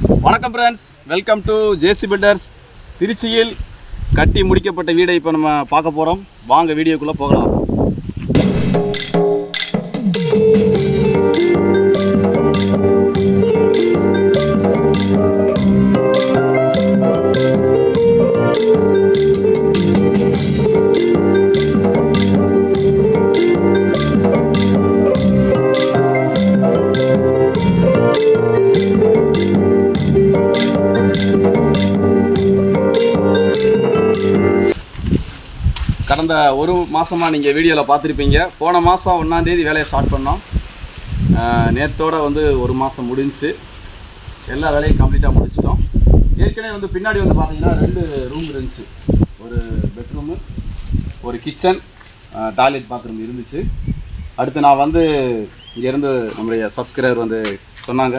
வணக்கம் friends welcome to J C builders திருச்சியில் கட்டி முடிக்கப்பட்ட வீடை இப்போ நம்ம பார்க்க போகிறோம் வாங்க வீடியோக்குள்ளே போகலாம். ஒரு மாதமாக நீங்கள் வீடியோவில் பார்த்துருப்பீங்க. போன மாதம் ஒன்றாந்தேதி வேலையை ஸ்டார்ட் பண்ணோம். ஆஹ் வந்து ஒரு மாதம் முடிஞ்சு எல்லா வேலையும் கம்ப்ளீட்டாக முடிச்சிட்டோம். ஏற்கனவே வந்து பின்னாடி வந்து பார்த்தீங்கன்னா ரெண்டு ரூம் இருந்துச்சு. ஒரு பெட்ரூமு ஒரு கிச்சன் டாய்லெட் பாத்ரூம் இருந்துச்சு. அடுத்து நான் வந்து இங்கேருந்து நம்முடைய சப்ஸ்கிரைபர் வந்து சொன்னாங்க.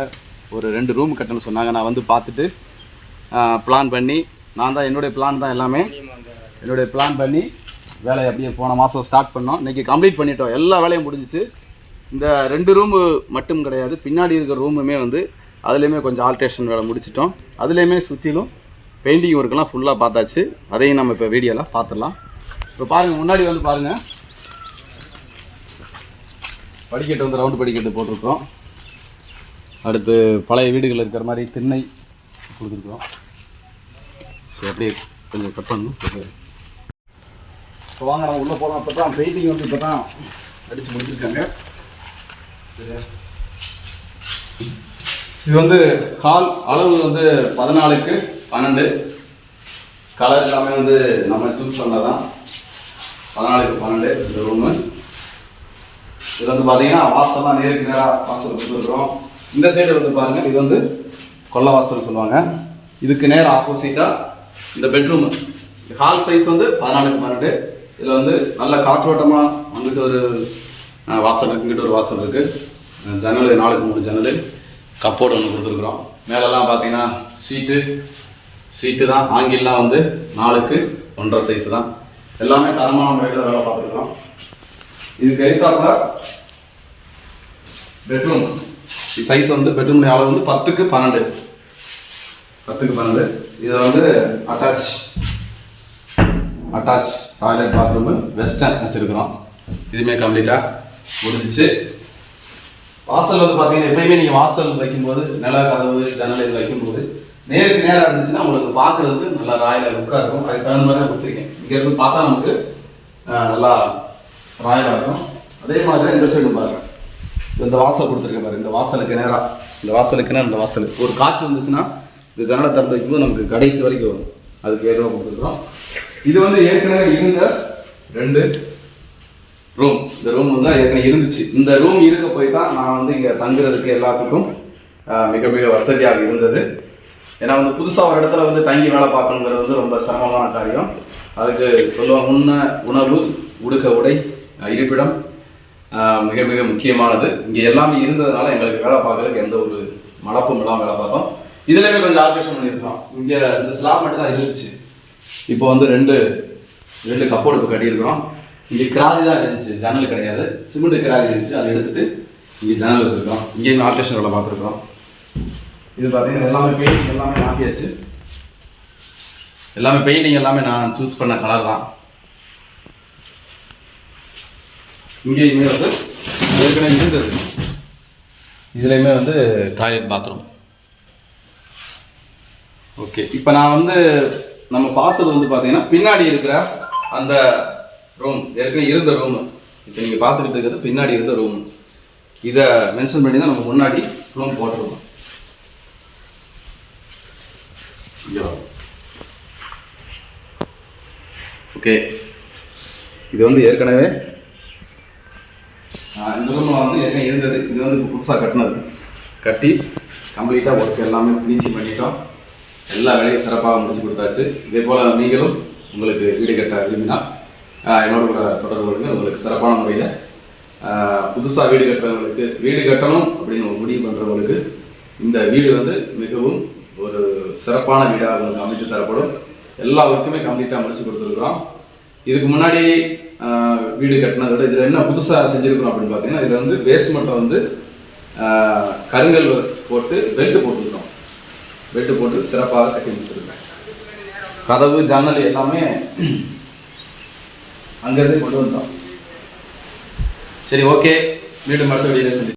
ஒரு ரெண்டு ரூம் கட்டணும்னு சொன்னாங்க. நான் வந்து பார்த்துட்டு பிளான் பண்ணி நான் தான் என்னுடைய பிளான் தான் எல்லாமே. என்னுடைய பிளான் பண்ணி வேலையை அப்படியே போன மாதம் ஸ்டார்ட் பண்ணோம். இன்றைக்கி கம்ப்ளீட் பண்ணிட்டோம். எல்லா வேலையும் முடிஞ்சிச்சு. இந்த ரெண்டு ரூமு மட்டும் கிடையாது. பின்னாடி இருக்கிற ரூமுமே வந்து அதுலேயுமே கொஞ்சம் ஆல்ட்ரேஷன் வேலை முடிச்சிட்டோம். அதுலேயுமே சுற்றிலும் பெயிண்டிங் ஒர்க்கெலாம் ஃபுல்லாக பார்த்தாச்சு. அதையும் நம்ம இப்போ வீடியோவில் பார்த்துடலாம். இப்போ பாருங்கள் முன்னாடி வந்து பாருங்கள் படிக்கட்டு வந்து ரவுண்டு படிக்கட்டு போட்டிருக்கோம் அடுத்து பழைய வீடுகள் இருக்கிற மாதிரி திண்ணை கொடுத்துருக்குறோம். சரி அப்படியே கொஞ்சம் கட் பண்ணணும். இப்போ வாங்க நம்ம உள்ளே போகலாம் இப்போ தான் பெயிண்டிங் வந்து இப்போ தான் அடித்து முடிச்சிருக்காங்க. சரியா இது வந்து ஹால் அளவு வந்து பதினாலுக்கு பன்னெண்டு. கலர் எல்லாமே வந்து நம்ம சூஸ் பண்ணதான். பதினாலுக்கு பன்னெண்டு இந்த ரூமு இது வந்து பார்த்தீங்கன்னா வாசல்லாம் நேருக்கு நேராக வாசல் கொடுத்துருக்குறோம். இந்த சைடு வந்து பாருங்கள் இது வந்து கொள்ள வாசல் சொல்லுவாங்க. இதுக்கு நேராக ஆப்போசிட்டாக இந்த பெட்ரூம் ஹால் சைஸ் வந்து பதினாலுக்கு பன்னெண்டு. இதில் வந்து நல்ல காற்றோட்டமாக வந்துட்டு ஒரு வாசல் இருக்குங்கிட்டு ஒரு வாசல் இருக்குது ஜன்னல் நாலுக்கு மூணு ஜன்னல். கப்போர்டு ஒன்று கொடுத்துருக்குறோம். மேலெல்லாம் பார்த்தீங்கன்னா சீட்டு. சீட்டு தான். ஆங்கிலாம் வந்து நாலுக்கு ஒன்றரை சைஸ் தான். எல்லாமே தரமான முறையில் வேலை பார்த்துருக்குறோம். இதுக்கு எதிர்த்தாப்புல பெட்ரூம் சைஸ் வந்து பெட்ரூம் அளவு வந்து பத்துக்கு பன்னெண்டு. பத்துக்கு பன்னெண்டு. இதில் வந்து attach attach toilet bathroom western வச்சுருக்குறோம். இதுவுமே கம்ப்ளீட்டாக முடிஞ்சிச்சு. வாசல் வந்து பார்த்தீங்கன்னா எப்பயுமே நீங்கள் வாசல் வைக்கும்போது நில கதவு ஜன்னல் இது வைக்கும்போது நேருக்கு நேராக இருந்துச்சுன்னா உங்களுக்கு பார்க்குறதுக்கு நல்லா ராயலாக லுக்காக இருக்கும். அதுக்கு தகுந்த மாதிரி கொடுத்துருக்கேன். இங்கேருந்து பார்த்தா நமக்கு நல்லா ராயலாக இருக்கும். அதே மாதிரி தான் இந்த சைடு பாருங்க. இந்த வாசல் கொடுத்துருக்கேன் பாருங்க. இந்த வாசலுக்கு நேராக இந்த வாசலுக்கு நேரம் இந்த வாசலுக்கு ஒரு காற்று வந்துச்சுன்னா இந்த ஜன்னலை திறந்து வைக்கும்போது நமக்கு கடைசி வரைக்கும் வரும். அதுக்கு ஏதோ கொடுத்துருக்கோம் இது வந்து ஏற்கனவே இருந்த ரெண்டு ரூம் இந்த ரூம் வந்து ஏற்கனவே இருந்துச்சு. இந்த ரூம் இருக்க போய் தான் நான் வந்து இங்கே தங்குறதுக்கு எல்லாத்துக்கும் மிக மிக வசதியாக இருந்தது. ஏன்னா வந்து புதுசாக ஒரு இடத்துல வந்து தங்கி வேலை பார்க்கணுங்கிறது வந்து ரொம்ப சிரமமான காரியம். அதுக்கு சொல்லுவாங்க உண்ண உணவு உடுக்க உடை இருப்பிடம். மிக மிக முக்கியமானது. இங்கே எல்லாமே இருந்ததுனால எங்களுக்கு வேலை பார்க்கறதுக்கு எந்த ஒரு மடப்பும் இல்லாமல் வேலை பார்த்தோம். இதுலேயுமே கொஞ்சம் ஆல்ட்ரேஷன் பண்ணியிருக்கோம். இங்கே இந்த ஸ்லாப் மட்டும் தான் இருந்துச்சு. இப்போ வந்து ரெண்டு ரெண்டு கப்போர்டு இப்போ கட்டியிருக்கிறோம். இங்கே கிராதி தான் இருந்துச்சு ஜன்னல் கிடையாது. சிமெண்ட் கிராதி இருந்துச்சு அதை எடுத்துட்டு இங்கே ஜன்னல் வச்சுருக்கோம். இங்கேயும் ஆர்டேஷன் வேலை பார்த்துருக்கோம் இது பார்த்தீங்கன்னா எல்லாமே பெயிண்டிங் எல்லாமே மாற்றியாச்சு எல்லாமே பெயிண்டிங் எல்லாமே நான் சூஸ் பண்ண கலர் தான். இங்கேயுமே வந்து ஏற்கனவே இருந்தது. இதுலேயுமே வந்து டாய்லெட் பாத்ரூம் ஓகே இப்போ நான் வந்து நம்ம பார்த்தது வந்து பார்த்தீங்கன்னா பின்னாடி இருக்கிற அந்த ரூம் ஏற்கனவே இருந்த ரூம் இப்போ நீங்கள் பார்த்துக்கிட்டு இருக்கிறது பின்னாடி இருந்த ரூம் இதை மென்ஷன் பண்ணி தான் நம்ம முன்னாடி ரூம் போட்டிருக்கோம். ஓகே இது வந்து ஏற்கனவே இந்த ரூமில் வந்து ஏற்கனவே இருந்தது. இது வந்து புதுசாக கட்டினது. கட்டி கம்ப்ளீட்டாக ஒர்க் எல்லாமே ஃபினிஷிங் பண்ணிட்டோம். எல்லா வேலையும் சிறப்பாக முடிச்சு கொடுத்தாச்சு. இதே போல் நீங்களும் உங்களுக்கு வீடு கட்ட விரும்பினால் என்னோட கூட தொடர்பு கொடுங்க உங்களுக்கு சிறப்பான முறையில் புதுசாக வீடு கட்டுறவங்களுக்கு வீடு கட்டணும் அப்படின்னு முடிவு பண்ணுறவங்களுக்கு இந்த வீடு வந்து மிகவும் ஒரு சிறப்பான வீடாக உங்களுக்கு அமைத்து தரப்படும். எல்லா ஒர்க்குமே கம்ப்ளீட்டாக முடிச்சு கொடுத்துருக்குறோம். இதுக்கு முன்னாடி வீடு கட்டினதை விட இதில் என்ன புதுசாக செஞ்சுருக்கோம் அப்படின்னு பார்த்தீங்கன்னா இதில் வந்து பேஸ்மெண்ட்டை வந்து கருங்கல் போட்டு பெல்ட் போட்டுருக்கோம். பெட்டு போட்டு சிறப்பாக கட்டி முடிச்சிருக்கேன். கதவு ஜன்னல் எல்லாமே அங்கேருந்து கொண்டு வந்தோம். சரி ஓகே மீண்டும் அடுத்த வெளியே செஞ்சு